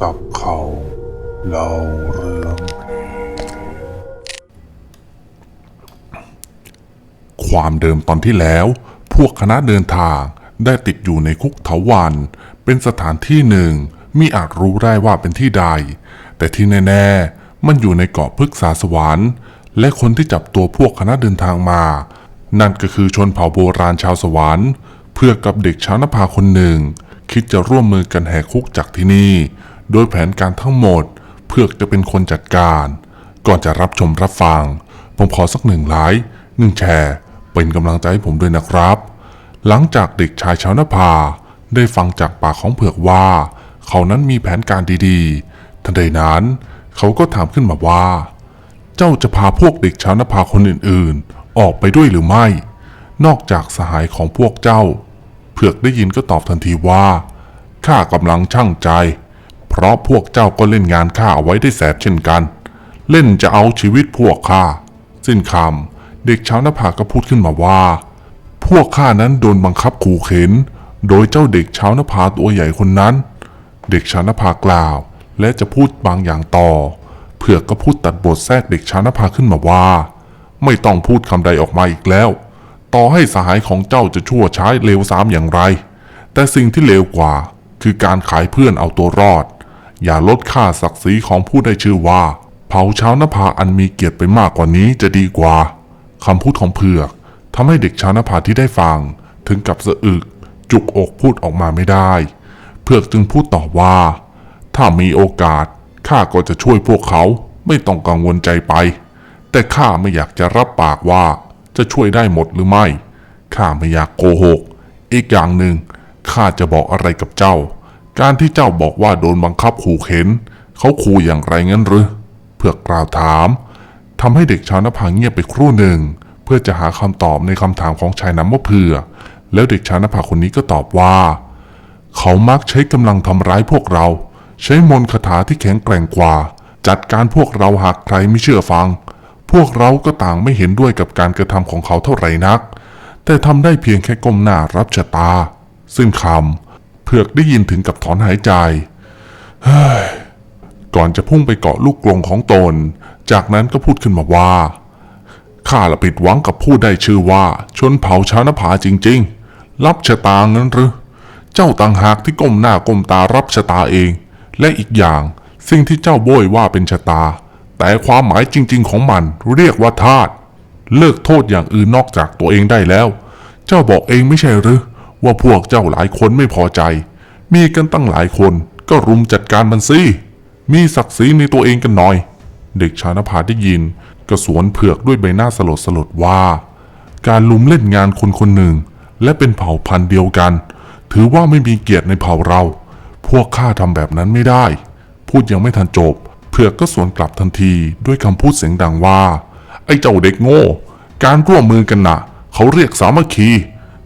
จับเขาเล่าเรื่องความเดิมตอนที่แล้ว พวกคณะเดินทางได้ติดอยู่ในคุกเถาวัน เป็นสถานที่หนึ่งมิอาจรู้ได้ว่าเป็นที่ใด แต่ที่แน่ๆ มันอยู่ในเกาะพฤกษาสวรรค์ และคนที่จับตัวพวกคณะเดินทางมา นั่นก็คือชนเผ่าโบราณชาวสวรรค์ เพื่อกับเด็กชาวนภาคนหนึ่ง คิดจะร่วมมือกันแหกคุกจากที่นี่ โดยแผนการทั้งหมด เพื่อจะเป็นคนจัดการ ก่อนจะรับชมรับฟัง ผมขอสักหนึ่งไลค์หนึ่งแชร์ เป็นกำลังใจให้ผมด้วยนะครับ หลังจากเด็กชายชาวนภา ได้ฟังจากปากของเผือกว่า เขานั้นมีแผนการดีๆทันใดนั้นเขาก็ถามขึ้นมาว่า เจ้าจะพาพวกเด็กชาวนภาคนอื่นๆ ออกไปด้วยหรือไม่ นอกจากสหายของพวกเจ้า เผือกได้ยินก็ตอบทันทีว่าข้ากำลังช่างใจ เพราะพวกเจ้าก็เล่นงานข้าเอาไว้ได้แสบเช่นกัน เล่นจะเอาชีวิตพวกข้าสิ้นคำเด็กชาวนภาก็พูดขึ้นมาว่า พวกข้านั้นโดนบังคับขู่เข็น โดยเจ้าเด็กชาวนภาตัวใหญ่คนนั้น เด็กชาวนภากล่าว และจะพูดบางอย่างต่อ เผือกก็พูดตัดบทแทรกเด็กชาวนภาขึ้นมาว่า ไม่ต้องพูดคำใดออกมาอีกแล้ว ต่อให้สหายของเจ้าจะชั่วช้าเลวสามอย่างไร แต่สิ่งที่เลวกว่าคือการขายเพื่อนเอาตัวรอด อย่าลดค่าศักดิ์ศรีของผู้ได้ชื่อว่า เผ่าชาวนภาอันมีเกียรติไปมากกว่านี้จะดีกว่าคำพูดของเผือกทำให้เด็กชาวนภาที่ได้ฟัง ถึงกับสะอึก จุกอกพูดออกมาไม่ได้ เผือกจึงพูดต่อว่า ถ้ามีโอกาสข้าก็จะช่วยพวกเขาไม่ต้องกังวลใจไป แต่ข้าไม่อยากจะรับปากว่าจะช่วยได้หมดหรือไม่ข้าไม่อยากโกหก อีกอย่างหนึ่งข้าจะบอกอะไรกับเจ้า การที่เจ้าบอกว่าโดนบังคับขู่เข็น เขาขู่อย่างไรงั้นหรือเพื่อกล่าวถามทำให้เด็กชาวนภาเงียบไปครู่หนึ่ง เพื่อจะหาคำตอบในคำถามของชายนำว่าเผื่อ แล้วเด็กชาวนภาคนนี้ก็ตอบว่า เขามักใช้กำลังทำร้ายพวกเรา ใช้มนต์คาถาที่แข็งแกร่งกว่า จัดการพวกเราหากใครไม่เชื่อฟัง พวกเราก็ต่างไม่เห็นด้วยกับการกระทำของเขาเท่าไหร่นัก แต่ทำได้เพียงแค่ก้มหน้ารับชะตา ซึ่งคำ ผือกได้ยินถึงกับถอนหายใจเฮ้ยก่อนจะพุ่งไปเกาะลูกกรงของตน จากนั้นก็พูดขึ้นมาว่าข้าละผิดหวังกับผู้ได้ชื่อว่า ชนเผ่าชาวนภาจริง ๆ รับชะตางั้นหรือ เจ้าต่างหากที่ก้มหน้าก้มตารับชะตาเอง และอีกอย่างสิ่งที่เจ้าโบยว่าเป็นชะตา แต่ความหมายจริง ๆ ของมันเรียกว่าทาสเลิกโทษอย่างอื่นนอกจากตัวเองได้แล้ว เจ้าบอกเองไม่ใช่หรือ ว่าพวกเจ้าหลายคนไม่พอใจ มีกันตั้งหลายคนก็รุมจัดการมันสิมีศักดิ์ศรีในตัวเองกันหน่อย เด็กชานภาได้ยินก็สวนเผือกด้วยใบหน้าสลดสลดว่า การลุมเล่นงานคนคนหนึ่ง และเป็นเผ่าพันธุ์เดียวกัน ถือว่าไม่มีเกียรติในเผ่าเรา พวกข้าทำแบบนั้นไม่ได้ พูดยังไม่ทันจบ เผือกก็สวนกลับทันทีด้วยคำพูดเสียงดังว่า ไอ้เจ้าเด็กโง่ การร่วมมือกันนะ่ะ เขาเรียกสามัคคี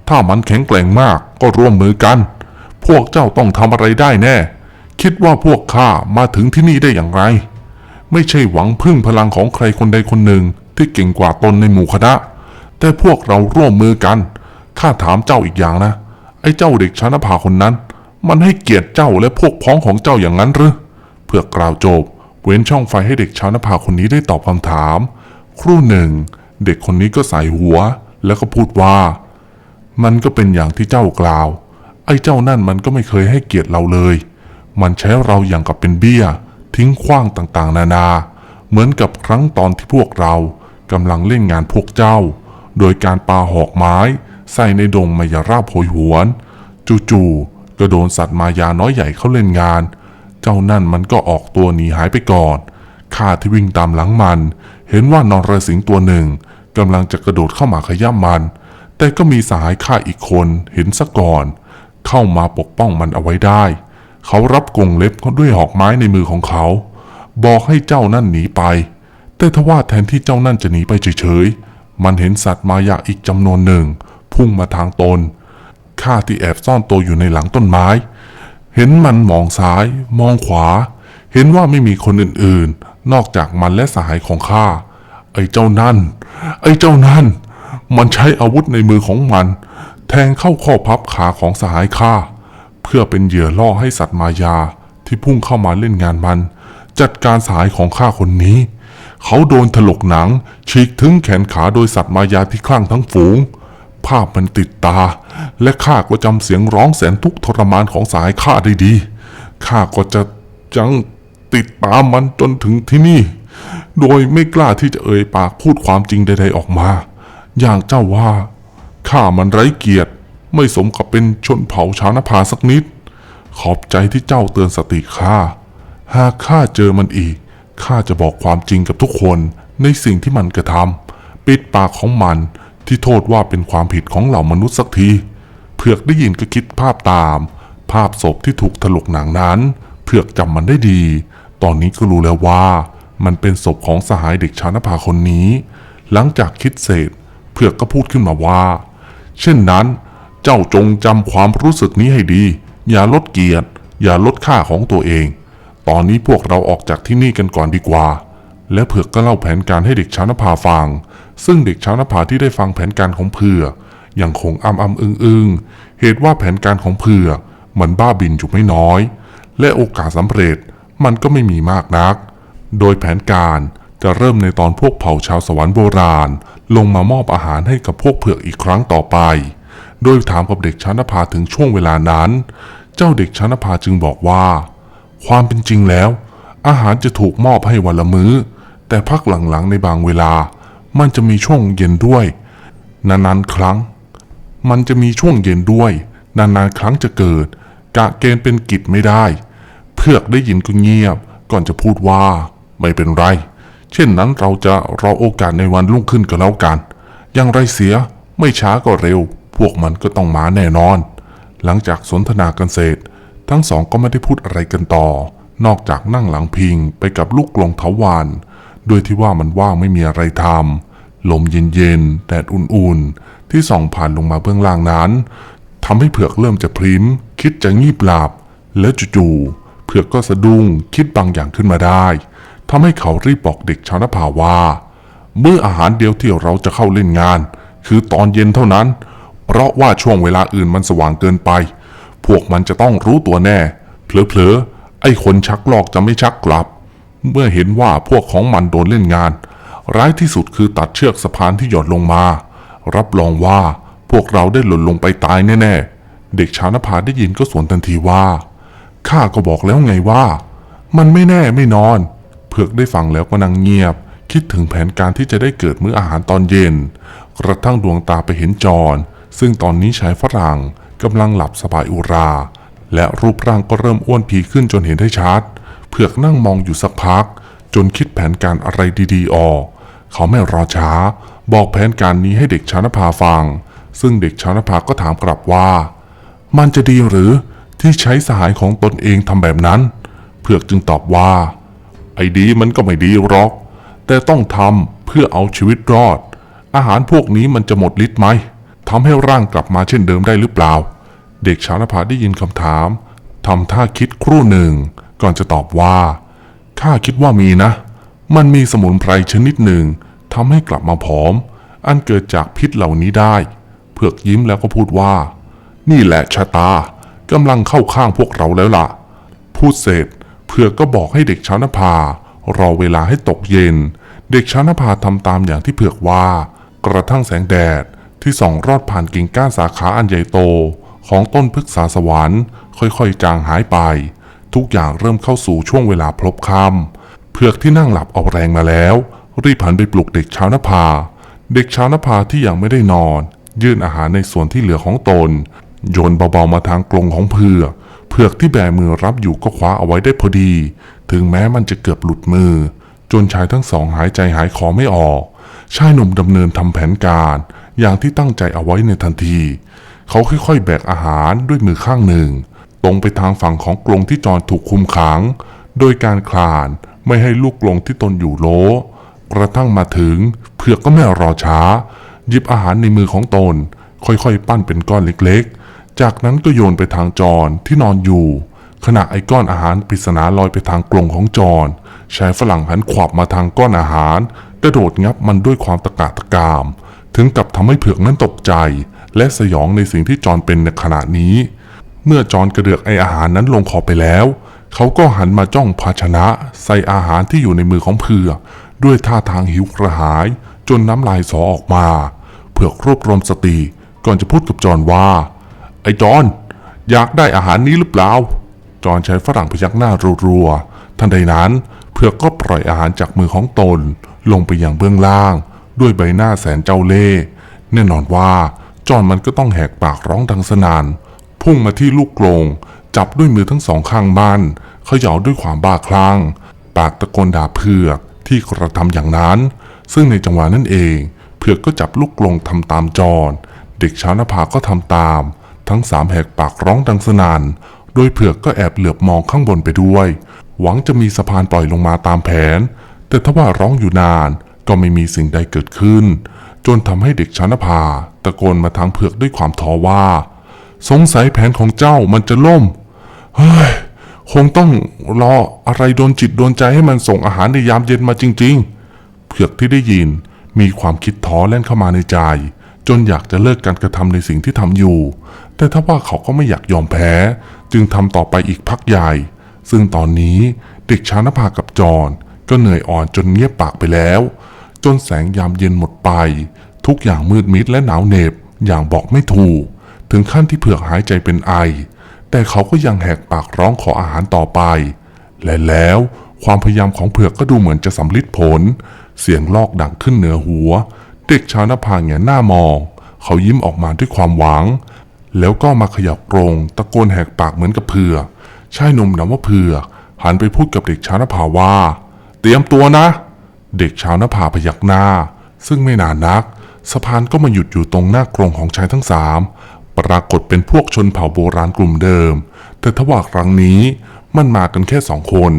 ถ้ามันแข็งแกร่งมากก็ร่วมมือกัน พวกเจ้าต้องทำอะไรได้แน่ คิดว่าพวกข้ามาถึงที่นี่ได้อย่างไร ไม่ใช่หวังพึ่งพลังของใครคนใดคนหนึ่งที่เก่งกว่าตนในหมู่คณะ แต่พวกเราร่วมมือกัน ข้าถามเจ้าอีกอย่างนะ ไอ้เจ้าเด็กชานภาคนนั้น มันให้เกียรติเจ้าและพวกพ้องของเจ้าอย่างนั้นหรือ เพื่อกล่าวจบ เว้นช่องไฟให้เด็กชาวนภาคนนี้ได้ตอบคำถาม ครู่หนึ่ง เด็กคนนี้ก็ใส่หัว แล้วก็พูดว่า มันก็เป็นอย่างที่เจ้ากล่าว ไอ้เจ้านั่นมันก็ไม่เคยให้เกียรติเราเลย มันใช้เราอย่างกับเป็นเบี้ย ทิ้งขว้างต่างๆ นานา เหมือนกับครั้งตอนที่พวกเรากำลังเล่นงานพวกเจ้า โดยการปาหอกไม้ ใส่ในดงมายาราบโหยหวน จู่ๆก็โดนสัตว์มายาน้อยใหญ่เข้าเล่นงาน เจ้านั่นมันก็ออกตัวหนีหายไปก่อนข้าที่วิ่งตามหลังมัน เห็นว่านอนรสิงตัวหนึ่งกำลังจะกระโดดเข้ามาขย้ำมัน แต่ก็มีสหายข้าอีกคนเห็นซะก่อน เข้ามาปกป้องมันเอาไว้ได้ เขารับกงเล็บเขาด้วยหอกไม้ในมือของเขา บอกให้เจ้านั่นหนีไป แต่ทว่าแทนที่เจ้านั่นจะหนีไปเฉยๆ มันเห็นสัตว์มายาอีกจำนวนหนึ่ง พุ่งมาทางตนข้าที่แอบซ่อนตัวอยู่ในหลังต้นไม้ เห็นมันมองซ้าย มองขวา เห็นว่าไม่มีคนอื่นๆ นอกจากมันและสหายของข้าไอ้เจ้านั่น ไอ้เจ้านั่น มันใช้อาวุธในมือของมัน แทงเข้าข้อพับขาของสหายข้าเพื่อเป็นเหยื่อล่อให้สัตว์มายาที่พุ่งเข้ามาเล่นงานมัน จัดการสหายของข้าคนนี้ เขาโดนถลกหนัง ฉีกถึงแขนขาโดยสัตว์มายาที่คลั่งทั้งฝูง ภาพมันติดตา และข้าก็จำเสียงร้องแสนทุกข์ทรมานของสายข้าได้ดีข้าก็จะจังติดตามมันจนถึงที่นี่ โดยไม่กล้าที่จะเอ่ยปากพูดความจริงใดๆออกมา อย่างเจ้าว่า ข้ามันไร้เกียรติ ไม่สมกับเป็นชนเผ่าชาวนภาสักนิด ขอบใจที่เจ้าเตือนสติข้า หากข้าเจอมันอีก ข้าจะบอกความจริงกับทุกคนในสิ่งที่มันกระทำปิดปากของมันที่โทษว่าเป็นความผิดของเหล่ามนุษย์สักที เผือกได้ยินก็คิดภาพตาม ภาพศพที่ถูกถลกหนังนั้น เผือกจำมันได้ดี ตอนนี้ก็รู้แล้วว่า มันเป็นศพของสหายเด็กชาวนภาคนนี้ หลังจากคิดเสร็จ เผือกก็พูดขึ้นมาว่า เช่นนั้นเจ้าจงจำความรู้สึกนี้ให้ดี อย่าลดเกียรติ อย่าลดค่าของตัวเอง ตอนนี้พวกเราออกจากที่นี่กันก่อนดีกว่า และเผือกก็เล่าแผนการให้เด็กชาวนภาฟัง ซึ่งเด็กชาวนภาที่ได้ฟังแผนการของเผือกยังคงอ้ำอ้ำอึงอึงเหตุว่าแผนการของเผือกมันบ้าบินอยู่ไม่น้อย และโอกาสสำเร็จมันก็ไม่มีมากนัก โดยแผนการ จะเริ่มในตอนพวกเผ่าชาวสวรรค์โบราณ ลงมามอบอาหารให้กับพวกเผือกอีกครั้งต่อไป โดยถามกับเด็กชานภาถึงช่วงเวลานั้น เจ้าเด็กชานภาจึงบอกว่า ความเป็นจริงแล้ว อาหารจะถูกมอบให้วันละมื้อ แต่พักหลังๆในบางเวลา มันจะมีช่วงเย็นด้วยนานๆครั้ง มันจะมีช่วงเย็นด้วย นานๆครั้งจะเกิด กะเกณฑ์เป็นกิจไม่ได้ เพือกได้ยินก็เงียบ ก่อนจะพูดว่า ไม่เป็นไร เช่นนั้นเราจะรอโอกาสในวันรุ่งขึ้นก็แล้วกัน อย่างไรเสียไม่ช้าก็เร็ว พวกมันก็ต้องมาแน่นอน หลังจากสนทนากันเสร็จ ทั้งสองก็ไม่ได้พูดอะไรกันต่อ นอกจากนั่งหลังพิงไปกับลูกกลงเถาวันโดยที่ว่ามันว่างไม่มีอะไรทำลมเย็นๆแดดอุ่นๆ ที่ส่องผ่านลงมาเบื้องล่างนั้นทำให้เผือกเริ่มจะพริ้มคิดจะงีบหลับ แล้วจู่ๆเผือกก็สะดุ้งคิดบางอย่างขึ้นมาได้ ทำให้เขารีบบอกเด็กชาวนภาว่ามื้ออาหารเดียวที่เราจะเข้าเล่นงาน คือตอนเย็นเท่านั้น เพราะว่าช่วงเวลาอื่นมันสว่างเกินไป พวกมันจะต้องรู้ตัวแน่ เผลอๆ ไอ้คนชักลอกจะไม่ชักกลับ เมื่อเห็นว่าพวกของมันโดนเล่นงาน ร้ายที่สุดคือตัดเชือกสะพานที่หย่อนลงมา รับรองว่าพวกเราได้หล่นลงไปตายแน่ๆ เด็กชาวนภาได้ยินก็สวนทันทีว่า ข้าก็บอกแล้วไงว่า มันไม่แน่ไม่นอน เผือกได้ฟังแล้วก็นั่งเงียบ คิดถึงแผนการที่จะได้เกิดมื้ออาหารตอนเย็น กระทั่งดวงตาไปเห็นจอนซึ่งตอนนี้ชายฝรั่งกำลังหลับสบายอุรา และรูปร่างก็เริ่มอ้วนพีขึ้นจนเห็นได้ชัด เผือกนั่งมองอยู่สักพัก จนคิดแผนการอะไรดีๆ ออก เขาไม่รอช้า บอกแผนการนี้ให้เด็กชานภาฟัง ซึ่งเด็กชานภาก็ถามกลับว่า มันจะดีหรือที่ใช้สหายของตนเองทำแบบนั้น เผือกจึงตอบว่า ไอ้ดีมันก็ไม่ดีหรอก แต่ต้องทำเพื่อเอาชีวิตรอด อาหารพวกนี้มันจะหมดฤทธิ์ไหมทำให้ร่างกลับมาเช่นเดิมได้หรือเปล่า เด็กชาวนภาได้ยินคำถามทำท่าคิดครู่หนึ่ง ก่อนจะตอบว่าข้าคิดว่ามีนะ มันมีสมุนไพรชนิดหนึ่งทำให้กลับมาผอม อันเกิดจากพิษเหล่านี้ได้ เผือกยิ้มแล้วก็พูดว่า นี่แหละชะตากำลังเข้าข้างพวกเราแล้วล่ะ พูดเสร็จ เผือกก็บอกให้เด็กชาวนภารอเวลาให้ตกเย็น เด็กชาวนภาทำตามอย่างที่เผือกว่า กระทั่งแสงแดดที่ส่องรอดผ่านกิ่งก้านสาขาอันใหญ่โต ของต้นพฤกษาสวรรค์ค่อยๆ จางหายไป ทุกอย่างเริ่มเข้าสู่ช่วงเวลาพลบค่ำเผือกที่นั่งหลับเอาแรงมาแล้ว รีบหันไปปลุกเด็กชาวนภา เด็กชาวนภาที่ยังไม่ได้นอน ยื่นอาหารในส่วนที่เหลือของตนโยนเบาๆมาทางกรงของเผือก เผือกที่แบมือรับอยู่ก็คว้าเอาไว้ได้พอดี ถึงแม้มันจะเกือบหลุดมือ จนชายทั้งสองหายใจหายคอไม่ออก ชายหนุ่มดำเนินทำแผนการ อย่างที่ตั้งใจเอาไว้ในทันที เขาค่อยๆ แบกอาหารด้วยมือข้างหนึ่ง ตรงไปทางฝั่งของกรงที่จอนถูกคุมขัง โดยการคลานไม่ให้ลูกกรงที่ตนอยู่โลกระทั่งมาถึงเผือกก็ไม่รอช้า หยิบอาหารในมือของตน ค่อยๆ ปั้นเป็นก้อนเล็กๆ จากนั้นก็โยนไปทางจอนที่นอนอยู่ ขณะไอ้ก้อนอาหารปริศนาลอยไปทางกรงของจอนชายฝรั่งหันขวับมาทางก้อนอาหาร กระโดดงับมันด้วยความตะกาตะกาม ถึงกับทำให้เผือกนั้นตกใจ และสยองในสิ่งที่จอนเป็นในขณะนี้ เมื่อจอนกระเดือกไออาหารนั้นลงคอไปแล้ว เขาก็หันมาจ้องภาชนะ ใส่อาหารที่อยู่ในมือของเผือกด้วยท่าทางหิวกระหาย จนน้ำลายสอออกมา เผือกรวบรวมสติ ก่อนจะพูดกับจอนว่า ไอ้จอน อยากได้อาหารนี้หรือเปล่า จอนใช้ฝรั่งพยักหน้ารัวๆทันใดนั้นเผือก็ปล่อยอาหารจากมือของตน ลงไปอยังเบื้องล่าง ด้วยใบหน้าแสนเจ้าเล่ห์แน่นอนว่า จอนมันก็ต้องแหกปากร้องดังสนานพุ่งมาที่ลูกกรงจับด้วยมือทั้งสองข้างมันเขย่าด้วยความบ้าคลั่ง ปากตะโกนด่าเผือกที่กระทำอย่างนั้น ซึ่งในจังหวะนั้นเอง เผือกก็จับลูกกรงทำตามจอนเด็กชาวนภาก็ทำตาม ทั้งสามแหกปากร้องดังสนาน โดยเผือกก็แอบเหลือบมองข้างบนไปด้วย หวังจะมีสะพานปล่อยลงมาตามแผน แต่ทว่าร้องอยู่นานก็ไม่มีสิ่งใดเกิดขึ้น จนทำให้เด็กชานภาตะโกนมาทางเผือกด้วยความท้อว่า สงสัยแผนของเจ้ามันจะล่ม เฮ้ย คงต้องรออะไรโดนจิตโดนใจให้มันส่งอาหารในยามเย็นมาจริง ๆ เผือกที่ได้ยินมีความคิดท้อแล่นเข้ามาในใจ จนอยากจะเลิกการกระทำในสิ่งที่ทำอยู่ แต่ถ้าว่าเขาก็ไม่อยากยอมแพ้ จึงทำต่อไปอีกพักใหญ่ ซึ่งตอนนี้เด็กชานภากับจอนก็เหนื่อยอ่อนจนเงียบปากไปแล้ว จนแสงยามเย็นหมดไป ทุกอย่างมืดมิดและหนาวเหน็บอย่างบอกไม่ถูก ถึงขั้นที่เผือกหายใจเป็นไอ แต่เขาก็ยังแหกปากร้องขออาหารต่อไป และแล้วความพยายามของเผือกก็ดูเหมือนจะสำลิดผล เสียงลอกดังขึ้นเหนือหัว เด็กชาวนภาแงนหน้ามอง เขายิ้มออกมาด้วยความหวัง แล้วก็มาขยับกรง ตะโกนแหกปากเหมือนกับเผือกชายหนุ่มนำว่าเผือกหันไปพูดกับเด็กชาวนภาว่า เตรียมตัวนะ เด็กชาวนภาพยักหน้า ซึ่งไม่นานนัก สะพานก็มาหยุดอยู่ตรงหน้ากรงของชายทั้งสามปรากฏเป็นพวกชนเผ่าโบราณกลุ่มเดิม แต่ทว่าครั้งนี้มันมากันแค่สองคน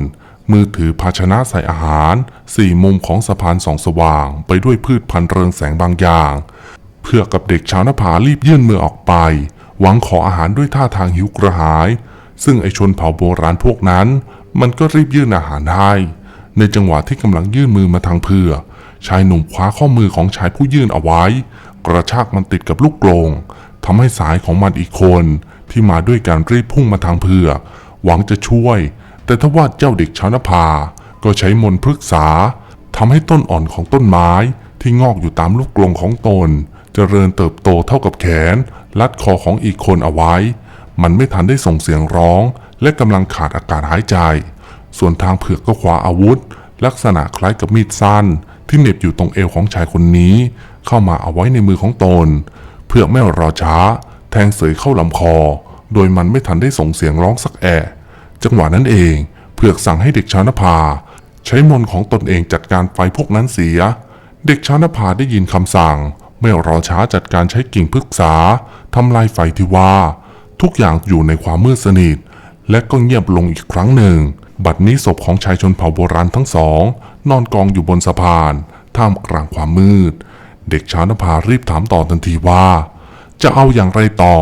มือถือภาชนะใส่อาหาร สี่มุมของสะพานสองสว่าง ไปด้วยพืชพันธุ์เรืองแสงบางอย่าง เพื่อกับเด็กชาวนภารีบยื่นมือออกไป หวังขออาหารด้วยท่าทางหิวกระหาย ซึ่งไอชนเผ่าโบราณพวกนั้น มันก็รีบยื่นอาหารให้ ในจังหวะที่กำลังยื่นมือมาทางเพื่อ ชายหนุ่มคว้าข้อมือของชายผู้ยื่นเอาไว้ กระชากมันติดกับลูกกรงทำให้สายของมันอีกคน ที่มาด้วยการรีบพุ่งมาทางเพื่อ หวังจะช่วย แต่ทว่าเจ้าเด็กชาวนภา ก็ใช้มนต์พฤกษาทำให้ต้นอ่อนของต้นไม้ที่งอกอยู่ตามลูกกรงของตนเจริญเติบโตเท่ากับแขน ลัดคอของอีกคนเอาไว้ มันไม่ทันได้ส่งเสียงร้อง และกำลังขาดอากาศหายใจ ส่วนทางเผือกก็คว้าอาวุธ ลักษณะคล้ายกับมีดสั้น ที่เหน็บอยู่ตรงเอวของชายคนนี้ เข้ามาเอาไว้ในมือของตน เผือกไม่รอช้า แทงเสยเข้าลำคอ โดยมันไม่ทันได้ส่งเสียงร้องสักแอะ จังหวะนั้นเองเผือกสั่งให้เด็กชาวนภา ใช้มนของตนเองจัดการไฟพวกนั้นเสีย เด็กชาวนภาได้ยินคำสั่ง ไม่รอช้าจัดการใช้กิ่งพฤกษาทำลายไฟที่ว่า ทุกอย่างอยู่ในความมืดสนิท และก็เงียบลงอีกครั้งหนึ่ง บัดนี้ศพของชายชนเผ่าโบราณทั้งสอง นอนกองอยู่บนสะพาน ท่ามกลางความมืด เด็กชาวนภารีบถามต่อทันทีว่า จะเอาอย่างไรต่อ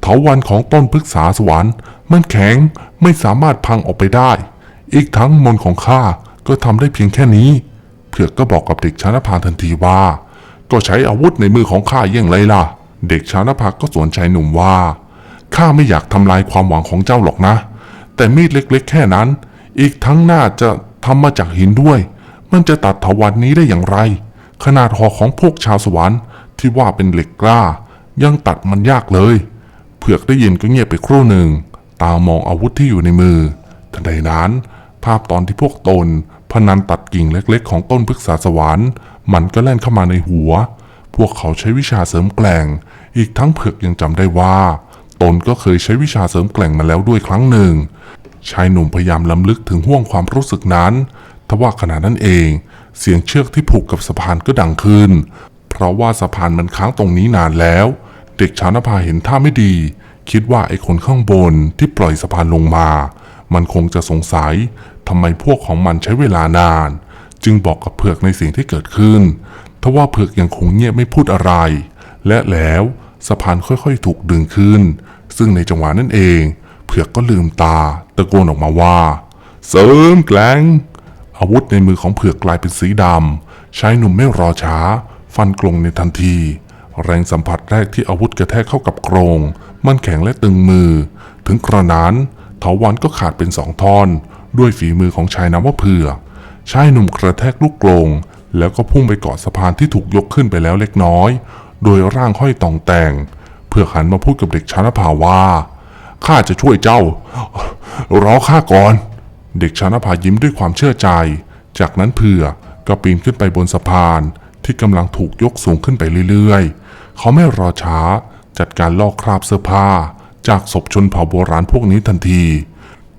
เถาวันของต้นพฤกษาสวรรค์มันแข็ง ไม่สามารถพังออกไปได้ อีกทั้งมนของข้าก็ทำได้เพียงแค่นี้ เผือกก็บอกกับเด็กชาวนภาทันทีว่า ก็ใช้อาวุธในมือของข้าอย่างไรล่ะ เด็กชาวนภาก็สวนชายหนุ่มว่าข้าไม่อยากทำลายความหวังของเจ้าหรอกนะ แต่มีดเล็กๆ แค่นั้น อีกทั้งน่าจะทำมาจากหินด้วย มันจะตัดเถาวันนี้ได้อย่างไร ขนาดหอของพวกชาวสวรรค์ที่ว่าเป็นเหล็กกล้า ยังตัดมันยากเลย เผือกได้ยินก็เงียบไปครู่หนึ่ง ตามองอาวุธที่อยู่ในมือ ทันใดนั้น ภาพตอนที่พวกตนพนันตัดกิ่งเล็กๆ ของต้นพฤกษาสวรรค์มันก็แล่นเข้ามาในหัว พวกเขาใช้วิชาเสริมแกล่ง อีกทั้งเผือกยังจำได้ว่า ตนก็เคยใช้วิชาเสริมแกล่งมาแล้วด้วยครั้งหนึ่ง ชายหนุ่มพยายามล้ำลึกถึงห่วงความรู้สึกนั้น ทว่าขณะนั้นเอง เสียงเชือกที่ผูกกับสะพานก็ดังขึ้น เพราะว่าสะพานมันค้างตรงนี้นานแล้ว เด็กชาวนภาเห็นท่าไม่ดี คิดว่าไอ้คนข้างบนที่ปล่อยสะพานลงมา มันคงจะสงสัยทำไมพวกของมันใช้เวลานาน จึงบอกกับเผือกในสิ่งที่เกิดขึ้นทว่าเผือกยังคงเงียบไม่พูดอะไร และแล้วสะพานค่อยๆถูกดึงขึ้น ซึ่งในจังหวะนั้นเอง เผือกก็ลืมตาตะโกนออกมาว่า เสริมแกลงอาวุธในมือของเผือกกลายเป็นสีดำชายหนุ่มไม่รอช้า ฟันกลงในทันที แรงสัมผัสแรกที่อาวุธกระแทกเข้ากับกรง มันแข็งและตึงมือ ถึงกระนั้นเถาวันก็ขาดเป็นสองท่อน ด้วยฝีมือของชายนามว่าเผือกชายหนุ่มกระแทกลูกกลง แล้วก็พุ่งไปเกาะสะพานที่ถูกยกขึ้นไปแล้วเล็กน้อย โดยร่างห้อยตองแต่ง เพื่อหันมาพูดกับเด็กชานภาว่าข้าจะช่วยเจ้า รอข้าก่อน เด็กชานภายิ้มด้วยความเชื่อใจ จากนั้นเผื่อก็ปีนขึ้นไปบนสะพานที่กำลังถูกยกสูงขึ้นไปเรื่อยๆ เขาไม่รอช้า จัดการลอกคราบเสื้อผ้า จากศพชนเผ่าโบราณพวกนี้ทันที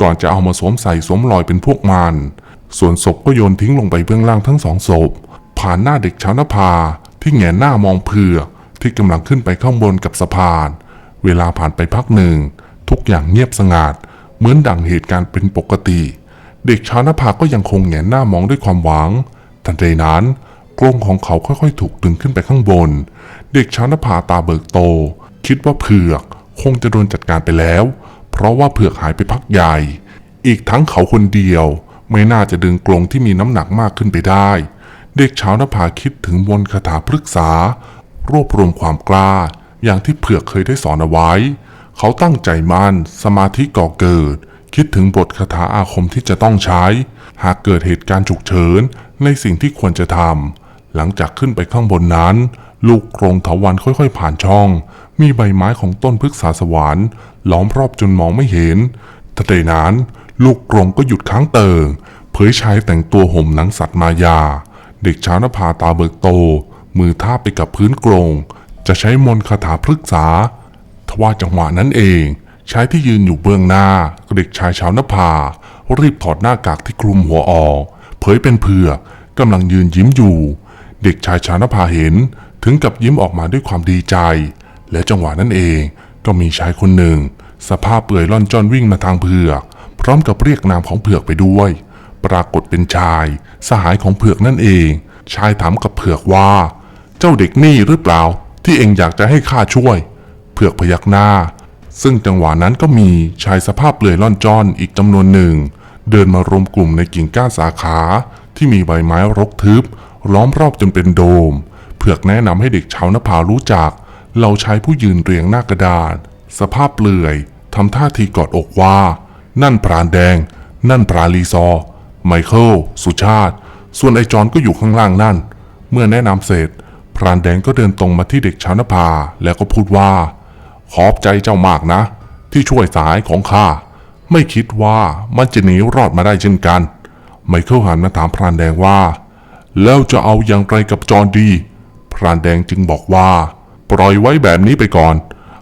ก่อนจะเอามาสวมใส่สวมรอยเป็นพวกมัน ส่วนศพก็โยนทิ้งลงไปเบื้องล่างทั้งสองศพ ผ่านหน้าเด็กชาวนภาที่แหงหน้ามองเผือที่กำลังขึ้นไปข้างบนกับสะพาน เวลาผ่านไปพักหนึ่ง ทุกอย่างเงียบสงัดเหมือนดังเหตุการณ์เป็นปกติ เด็กชาวนภาก็ยังคงแหงหน้ามองด้วยความหวัง ทันใดนั้นกรงของเขาค่อยๆ ถูกดึงขึ้นไปข้างบน เด็กชาวนภาตาเบิกโต คิดว่าเผือกคงจะโดนจัดการไปแล้ว เพราะว่าเผือกหายไปพักใหญ่ อีกทั้งเขาคนเดียวไม่น่าจะดึงกรงที่มีน้ำหนักมากขึ้นไปได้ เด็กชาวนภาคิดถึงมนคาถาพฤกษารวบรวมความกล้า อย่างที่เผือกเคยได้สอนเอาไว้ เขาตั้งใจมั่นสมาธิก่อเกิด คิดถึงบทคาถาอาคมที่จะต้องใช้ หากเกิดเหตุการณ์ฉุกเฉินในสิ่งที่ควรจะทำหลังจากขึ้นไปข้างบนนั้น ลูกกรงเถาวันค่อยๆ ผ่านช่อง มีใบไม้ของต้นพฤกษาสวรรค์ล้อมรอบจนมองไม่เห็นทันใดนั้น ลูกกรงก็หยุดค้างเติงเผยชายแต่งตัวห่มหนังสัตว์มายา เด็กชาวนภาตาเบิกโต มือท่าไปกับพื้นกรง จะใช้มนคาถาพฤกษาทว่าจังหวะนั้นเองชายที่ยืนอยู่เบื้องหน้าเด็กชายชาวนภา รีบถอดหน้ากากที่คลุมหัวออก เผยเป็นเผือกกำลังยืนยิ้มอยู่ เด็กชายชาวนภาเห็นถึงกับยิ้มออกมาด้วยความดีใจ และจังหวะนั้นเอง ก็มีชายคนหนึ่ง สภาพเปื่อยล่อนจ้อนวิ่งมาทางเผือก พร้อมกับเรียกนามของเผือกไปด้วย ปรากฏเป็นชาย สหายของเผือกนั่นเอง ชายถามกับเผือกว่า เจ้าเด็กนี่หรือเปล่า ที่เองอยากจะให้ข้าช่วย เผือกพยักหน้า ซึ่งจังหวะนั้นก็มีชายสภาพเปลือยล่อนจ้อนอีกจำนวนหนึ่ง เดินมารวมกลุ่มในกิ่งก้านสาขา ที่มีใบไม้รกทึบ ล้อมรอบจนเป็นโดม เผือกแนะนำให้เด็กชาวนภารู้จัก เราใชายผู้ยืนเรียงหน้ากระดานสภาพเปลือยทำท่าทีกอดอกว่า นั่นพรานแดง นั่นปราลีซอ ไมเคิล สุชาติ ส่วนไอจอนก็อยู่ข้างล่างนั่น เมื่อแนะนำเสร็จ พรานแดงก็เดินตรงมาที่เด็กชาวนภาแล้วก็พูดว่า ขอบใจเจ้ามากนะ ที่ช่วยสายของข้า ไม่คิดว่ามันจะหนีรอดมาได้เช่นกัน ไมเคิลหันมาถามพรานแดงว่า แล้วจะเอาอย่างไรกับจอนดี พรานแดงจึงบอกว่า ปล่อยไว้แบบนี้ไปก่อน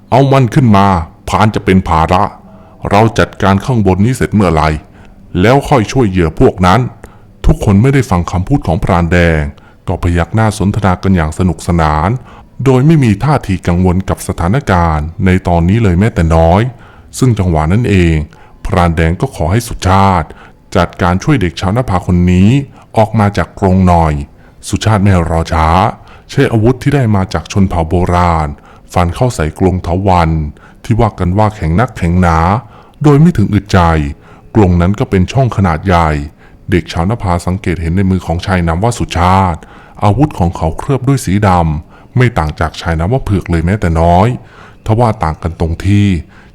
เอามันขึ้นมาพานจะเป็นภาระ เราจัดการข้างบนนี้เสร็จเมื่อไหร่ แล้วค่อยช่วยเหยื่อพวกนั้น ทุกคนไม่ได้ฟังคำพูดของพรานแดง ก็พยักหน้าสนทนากันอย่างสนุกสนาน โดยไม่มีท่าทีกังวลกับสถานการณ์ ในตอนนี้เลยแม้แต่น้อย ซึ่งจังหวะนั้นเอง พรานแดงก็ขอให้สุชาติ จัดการช่วยเด็กชาวนภาคนนี้ออกมาจากกรงหน่อย สุชาติไม่รอช้า ใช้อาวุธที่ได้มาจากชนเผ่าโบราณ ฟันเข้าใส่กรงเถาวันที่ว่ากันว่าแข็งนักแข็งหนา โดยไม่ถึงอึดใจ กรงนั้นก็เป็นช่องขนาดใหญ่ เด็กชาวนภาสังเกตเห็นในมือของชายนามว่าสุชาติ อาวุธของเขาเคลือบด้วยสีดำไม่ต่างจากชายนามว่าเผือกเลยแม้แต่น้อยทว่าต่างกันตรงที่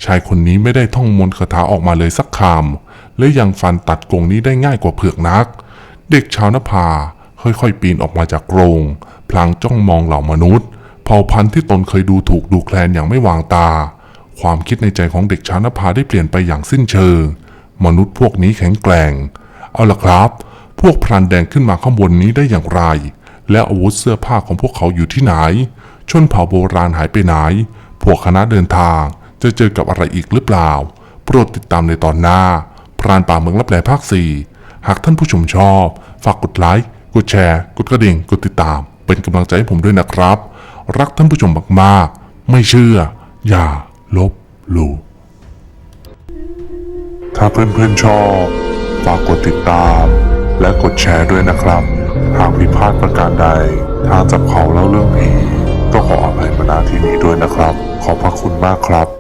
ชายคนนี้ไม่ได้ท่องมนต์คาถาออกมาเลยสักคำและยังฟันตัดกรงนี้ได้ง่ายกว่าเผือกนัก เด็กชาวนภาค่อยๆ ปีนออกมาจากกรง พลางจ้องมองเหล่ามนุษย์ เผ่าพันธุ์ที่ตนเคยดูถูกดูแคลนอย่างไม่วางตา ความคิดในใจของเด็กชานภาได้เปลี่ยนไปอย่างสิ้นเชิง มนุษย์พวกนี้แข็งแกร่ง เอาล่ะครับ พวกพรานแดงขึ้นมาข้างบนนี้ได้อย่างไร และอาวุธเสื้อผ้าของพวกเขาอยู่ที่ไหน ชนเผ่าโบราณหายไปไหน พวกคณะเดินทางจะเจอกับอะไรอีกหรือเปล่า โปรดติดตามในตอนหน้า พรานป่าเมืองลับแลภาค4หากท่านผู้ชมชอบ ฝากกดไลค์ กดแชร์ กดกระดิ่ง กดติดตาม เป็นกำลังใจให้ผมด้วยนะครับ รักท่านผู้ชมมากๆ ไม่เชื่อ อย่าลบหลู่ถ้าเพื่อนๆชอบ ฝากกดติดตาม และกดแชร์ด้วยนะครับ หากผิดพลาดประการใด ทางจับเขาเล่าเรื่องผีก็ขออภัยมาณที่นี้ด้วยนะครับ ขอบพระคุณมากครับ